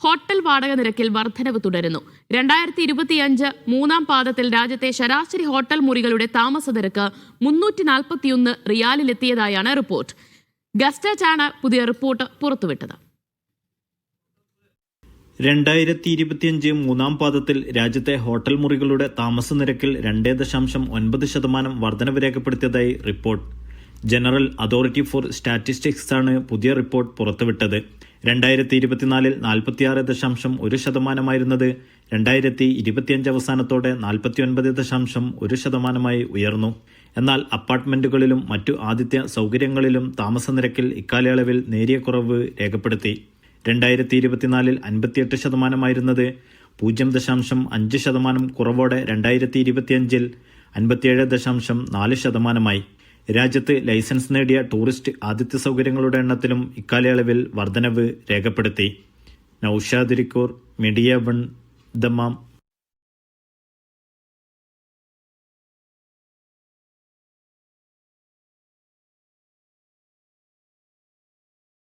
Hotel വാടക നിരക്കിൽ വർധനവ് തുടരുന്നു. രണ്ടായിരത്തി ഇരുപത്തിയഞ്ച് മൂന്നാം പാദത്തിൽ രാജ്യത്തെ ശരാശരി ഹോട്ടൽ മുറികളുടെ താമസ നിരക്ക് മുന്നൂറ്റി നാൽപ്പത്തിയൊന്ന് റിയാലിലെത്തിയതായാണ് റിപ്പോർട്ട്. ഗസ്റ്റാണ് പുതിയ റിപ്പോർട്ട് പുറത്തുവിട്ടത്. രണ്ടായിരത്തി ഇരുപത്തിയഞ്ച് മൂന്നാം പാദത്തിൽ രാജ്യത്തെ ഹോട്ടൽ മുറികളുടെ താമസ നിരക്കിൽ രണ്ടേ ദശാംശം ഒൻപത് ശതമാനം വർധനവ് രേഖപ്പെടുത്തിയതായി report. General authority for statistics ആണ് പുതിയ റിപ്പോർട്ട് പുറത്തുവിട്ടത്. രണ്ടായിരത്തി ഇരുപത്തിനാലിൽ നാൽപ്പത്തിയാറ് ദശാംശം ഒരു ശതമാനമായിരുന്നത് രണ്ടായിരത്തി ഇരുപത്തിയഞ്ച് അവസാനത്തോടെ നാൽപ്പത്തിയൊൻപത് ദശാംശം ഒരു ശതമാനമായി ഉയർന്നു. എന്നാൽ അപ്പാർട്ട്മെന്റുകളിലും മറ്റു ആദിത്യ സൗകര്യങ്ങളിലും താമസ നിരക്കിൽ ഇക്കാലയളവിൽ നേരിയ കുറവ് രേഖപ്പെടുത്തി. രണ്ടായിരത്തി ഇരുപത്തിനാലിൽ അൻപത്തിയെട്ട് ശതമാനമായിരുന്നത് പൂജ്യം ദശാംശം അഞ്ച് ശതമാനം കുറവോടെ രണ്ടായിരത്തി ഇരുപത്തിയഞ്ചിൽ അൻപത്തിയേഴ് ദശാംശം നാല് ശതമാനമായി. രാജ്യത്ത് ലൈസൻസ് നേടിയ ടൂറിസ്റ്റ് ആതിഥ്യ സൗകര്യങ്ങളുടെ എണ്ണത്തിലും ഇക്കാലയളവിൽ വർധനവ് രേഖപ്പെടുത്തി. നൌഷാദിരിക്കൂർ മീഡിയ വൺ ദമാം